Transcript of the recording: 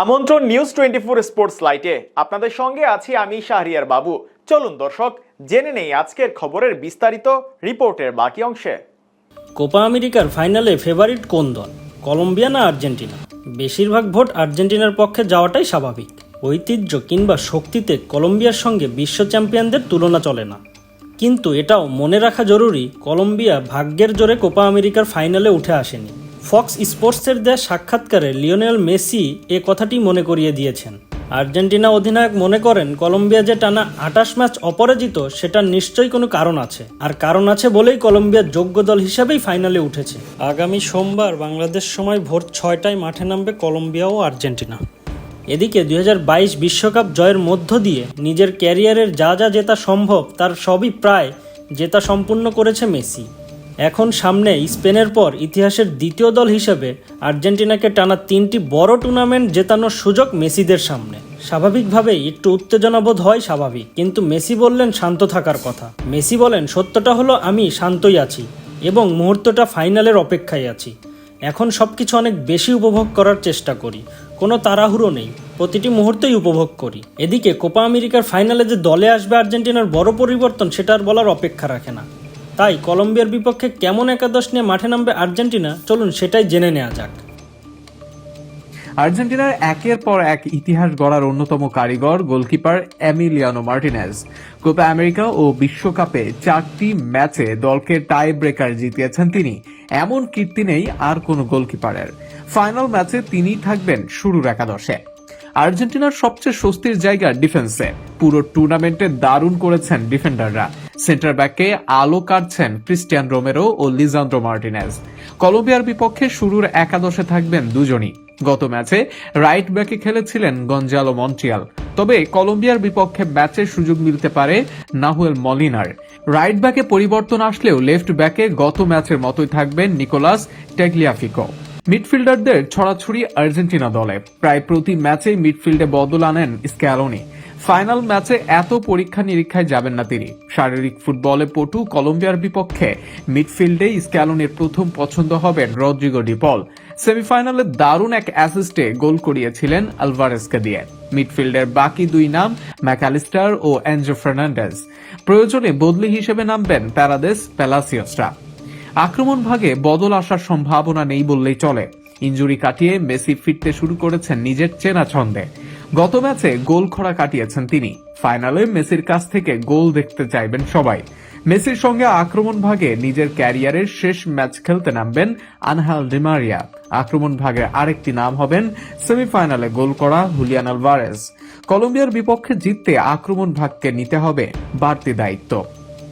আমন্ত্রণ news twenty four sports লাইটে আপনাদের সঙ্গে আছি আমি শাহরিয়ার বাবু। চলুন দর্শক, জেনে নেই আজকের খবরের বিস্তারিত রিপোর্টের বাকি অংশে। কোপা আমেরিকার ফাইনালে ফেভারিট কোন দল? কলম্বিয়া না আর্জেন্টিনা? বেশিরভাগ ভোট আর্জেন্টিনার পক্ষে যাওয়াটাই স্বাভাবিক। ঐতিহ্য কিংবা শক্তিতে কলম্বিয়ার সঙ্গে বিশ্ব চ্যাম্পিয়নদের তুলনা চলে না। কিন্তু এটাও মনে রাখা জরুরি, কলম্বিয়া ভাগ্যের জোরে কোপা আমেরিকার ফাইনালে উঠে আসেনি। ফক্স স্পোর্টসের দেয়া সাক্ষাৎকারে লিওনেল মেসি এ কথাটি মনে করিয়ে দিয়েছেন। আর্জেন্টিনা অধিনায়ক মনে করেন, কলম্বিয়া যে টানা আটাশ ম্যাচ অপরাজিত, সেটা নিশ্চয়ই কোনো কারণ আছে। আর কারণ আছে বলেই কলম্বিয়ার যোগ্য দল হিসেবেই ফাইনালে উঠেছে। আগামী সোমবার বাংলাদেশ সময় ভোর ছয়টায় মাঠে নামবে কলম্বিয়া ও আর্জেন্টিনা। এদিকে দুই বিশ্বকাপ জয়ের মধ্য দিয়ে নিজের ক্যারিয়ারের যা যা জেতা সম্ভব, তার সবই প্রায় জেতা সম্পূর্ণ করেছে মেসি। এখন সামনে স্পেনের পর ইতিহাসের দ্বিতীয় দল হিসেবে আর্জেন্টিনাকে টানা তিনটি বড় টুর্নামেন্ট জেতানোর সুযোগ মেসিদের সামনে। স্বাভাবিকভাবেই একটু উত্তেজনা বোধ হয় স্বাভাবিক, কিন্তু মেসি বললেন শান্ত থাকার কথা। মেসি বলেন, সত্যটা হলো আমি শান্তই আছি এবং মুহূর্তটা ফাইনালের অপেক্ষায় আছি। এখন সব কিছু অনেক বেশি উপভোগ করার চেষ্টা করি। কোনো তাড়াহুড়ো নেই, প্রতিটি মুহূর্তেই উপভোগ করি। এদিকে কোপা আমেরিকার ফাইনালে যে দলে আসবে আর্জেন্টিনার বড় পরিবর্তন, সেটা আর বলার অপেক্ষা রাখে না। তাই কলম্বিয়ার বিপক্ষে কেমন একাদশ নিয়ে মাঠে নামবে আর্জেন্টিনা? চলুন সেটাই জেনে নেওয়া যাক। আর্জেন্টিনার একের পর এক ইতিহাস গড়ার অন্যতম কারিগর, goalkeeper Emiliano Martinez. Copa America ও বিশ্বকাপে চারটি ম্যাচে দলকে টাই ব্রেকার জিতিয়েছেন তিনি। এমন কীর্তি নেই আর কোনো গোলকিপারের। ফাইনাল ম্যাচে তিনি থাকবেন শুরুর একাদশে। আর্জেন্টিনার সবচেয়ে স্বস্তির জায়গা ডিফেন্সে। পুরো টুর্নামেন্টে দারুণ করেছেন ডিফেন্ডাররা। সেন্টার ব্যাকে আলো কাটছেন ক্রিস্টিয়ান রোমেরো ও লিজান্দ্রো মার্টিনেজ। কলম্বিয়ার বিপক্ষে শুরুর একাদশে থাকবেন দুজনই। গত ম্যাচে রাইট ব্যাকে খেলেছিলেন গঞ্জালো মন্ট্রিয়াল। তবে কলম্বিয়ার বিপক্ষে ম্যাচের সুযোগ মিলতে পারে নাহুয়েল মলিনার। রাইট ব্যাকে পরিবর্তন আসলেও লেফট ব্যাকে গত ম্যাচের মতোই থাকবেন নিকোলাস টেগলিয়াফিকো। মিডফিল্ডারদের ছড়াছড়ি আর্জেন্টিনা দলে। প্রায় প্রতি ম্যাচেই মিডফিল্ডে বদল আনেন স্ক্যালোনি। ফাইনাল ম্যাচে এত পরীক্ষা নিরীক্ষায় যাবেন না তিনি। শারীরিক ফুটবলে পটু কলম্বিয়ার বিপক্ষে মিডফিল্ডে স্ক্যালোনির প্রথম পছন্দ হবেন রদ্রিগো ডিপল। সেমিফাইনালে দারুণ এক অ্যাসিস্টে গোল করিয়েছিলেন আলভারেসকে দিয়ে। মিডফিল্ডের বাকি দুই নাম ম্যাকালিস্টার ও অ্যাঞ্জো ফার্নান্ডেজ। প্রয়োজনে বদলি হিসেবে নামবেন প্যারাদেস প্যালাসিয়াসরা আক্রমণ ভাগে বদল আসার সম্ভাবনা নেই বললেই চলে। ইঞ্জুরি কাটিয়ে মেসি ফিরতে শুরু করেছেন নিজের চেনা ছন্দে। গত ম্যাচে গোল খরা কাটিয়েছেন তিনি। ফাইনালে মেসির কাছ থেকে গোল দেখতে চাইবেন সবাই। মেসির সঙ্গে আক্রমণ ভাগে নিজের ক্যারিয়ারের শেষ ম্যাচ খেলতে নামবেন আনহাল ডিমারিয়া আক্রমণ ভাগের আরেকটি নাম হবেন সেমিফাইনালে গোল করা হুলিয়ান আলভারেস কলম্বিয়ার বিপক্ষে জিততে আক্রমণ ভাগকে নিতে হবে বাড়তি দায়িত্ব।